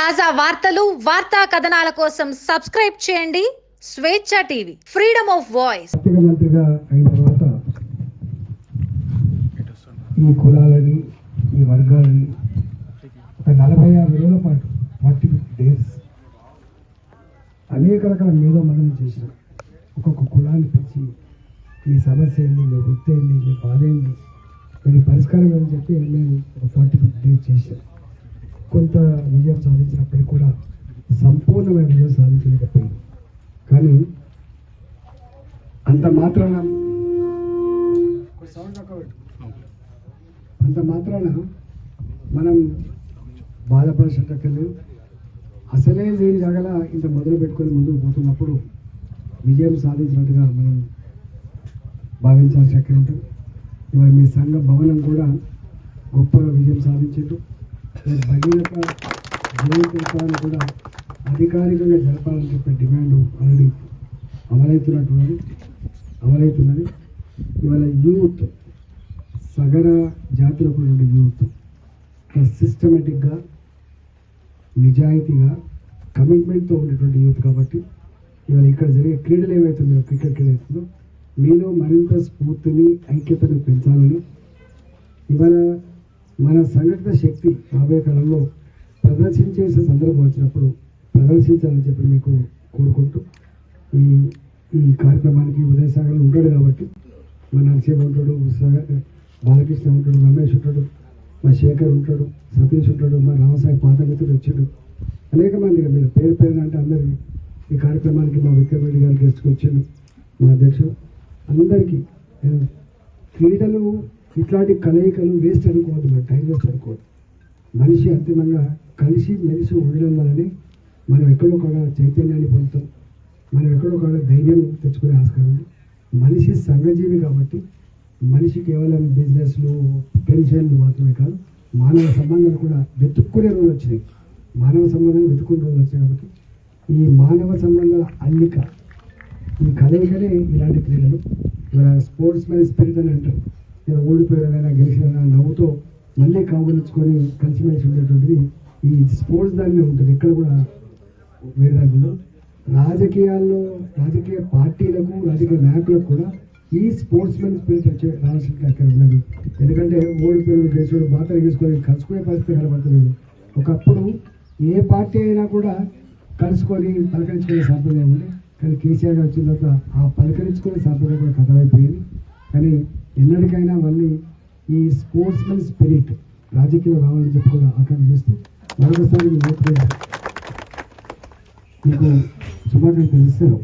తాజా వార్తలు వార్తా కథనాల కోసం సబ్స్క్రైబ్ చేయండి. స్వేచ్ఛ టీవీ ఫ్రీడమ్ ఆఫ్ వాయిస్. మంత్రిగా అయిన తర్వాత ఈ కులాలని ఈ వర్గాలని ఒక నలభై ఆరు రోజుల పాటు ఫార్టీ డేస్ అనేక రకాల మేధో మనం చేసిన ఒక్కొక్క కులాన్ని పిలిచి మీ సమస్య ఏంది మీ వృత్తి ఏంది మీ బాధ ఏంది దానికి పరిష్కారం అని చెప్పి మేము ఒక ఫార్టీ డేస్ చేశాం. కొంత విజయం సాధించినప్పటికీ కూడా సంపూర్ణమైన విజయం సాధించలేకపోయింది. కానీ అంత మాత్రాన సౌండ్ అంత మాత్రాన మనం బాధపడాల్సినట్టు అసలే లేని జగల ఇంత మొదలు పెట్టుకొని ముందుకు పోతున్నప్పుడు విజయం సాధించినట్టుగా మనం భావించాల్సి ఎక్కడ ఉంటుంది. ఇవాళ మీ సంఘ భవనం కూడా గొప్పగా విజయం సాధించారు భగీరథ జయంతి కూడా అధికారికంగా జరపాలని చెప్పే డిమాండ్ ఆల్రెడీ అమలవుతున్నట్టున్నది అమలవుతున్నది. ఇవాళ యూత్ సగర జాతులకు కూడా యూత్ సిస్టమేటిక్గా నిజాయితీగా కమిట్మెంట్తో ఉండేటువంటి యూత్ కాబట్టి ఇవాళ ఇక్కడ జరిగే క్రీడలు ఏమవుతుందో క్రికెట్ క్రీడ అవుతుందో మీలో మరింత స్ఫూర్తిని ఐక్యతను పెంచాలని ఇవాళ మన సంఘటిత శక్తి రాబోయే కాలంలో ప్రదర్శించే సందర్భం వచ్చినప్పుడు ప్రదర్శించాలని చెప్పి మీకు కోరుకుంటూ ఈ ఈ కార్యక్రమానికి ఉదయసాగర్ ఉంటాడు కాబట్టి మన నరసింహ ఉంటాడు బాలకృష్ణ ఉంటాడు రమేష్ ఉంటాడు మా శేఖర్ ఉంటాడు సతీష్ ఉంటాడు మా రామసాయి పాత మిత్రుడు వచ్చాడు. అనేక మంది మీరు పేరు పేరు అంటే అందరికీ ఈ కార్యక్రమానికి మా విక్రమరెడ్డి గారు గెస్ట్కి వచ్చాడు మా అధ్యక్షుడు. అందరికీ క్రీడలు ఇట్లాంటి కలయికలు వేస్ట్ అనుకోవద్దు మన టైం వేస్ట్ అనుకోవద్దు. మనిషి అంతిమంగా కలిసి మెలిసి ఉండడం వల్లనే మనం ఎక్కడో కాడ చైతన్యాన్ని పొందుతాం. మనం ఎక్కడో కాడ ధైర్యం తెచ్చుకునే ఆస్కారం ఉంది. మనిషి సంఘజీవి కాబట్టి మనిషి కేవలం బిజినెస్లు పెన్షన్లు మాత్రమే కాదు మానవ సంబంధాలు కూడా వెతుక్కునే రోజులు వచ్చినాయి. మానవ సంబంధాలు వెతుక్కునే రోజులు వచ్చాయి కాబట్టి ఈ మానవ సంబంధాల అల్లిక ఈ కలయికనే ఇలాంటి క్రీడలు. స్పోర్ట్స్ మ్యాన్ స్పిరిట్ అని అంటారు. నేను ఓడిపోయినా గెలిచినా నవ్వుతో మళ్ళీ కావులుచుకొని కలిసిమెలిసి ఉండేటువంటిది ఈ స్పోర్ట్స్ దానిలో ఉంటుంది. ఎక్కడ కూడా వేరే దాంట్లో రాజకీయాల్లో రాజకీయ పార్టీలకు రాజకీయ నాయకులకు కూడా ఈ స్పోర్ట్స్ మెన్ స్పిరిట్ వచ్చే రావాల్సింది అక్కడ ఉన్నది. ఎందుకంటే ఓడిపోయిన గెలిచిన బాధలు తీసుకొని కలుసుకునే పరిస్థితి కనబడుతుంది ఒకప్పుడు ఏ పార్టీ అయినా కూడా కలుసుకొని పలకరించుకునే సాంప్రదాయం ఉంది. కానీ కేసీఆర్ గారు వచ్చిన తర్వాత ఆ పలకరించుకునే సాంప్రదాయం కూడా కథమైపోయింది. కానీ ఎన్నటికైనా మళ్ళీ ఈ స్పోర్ట్స్ మెన్ స్పిరిట్ రాజకీయాలు రావాలని చెప్పి కూడా ఆకాంక్ష చేస్తూ మరొకసారి మీకు శుభాకాంక్షలు ఇస్తారు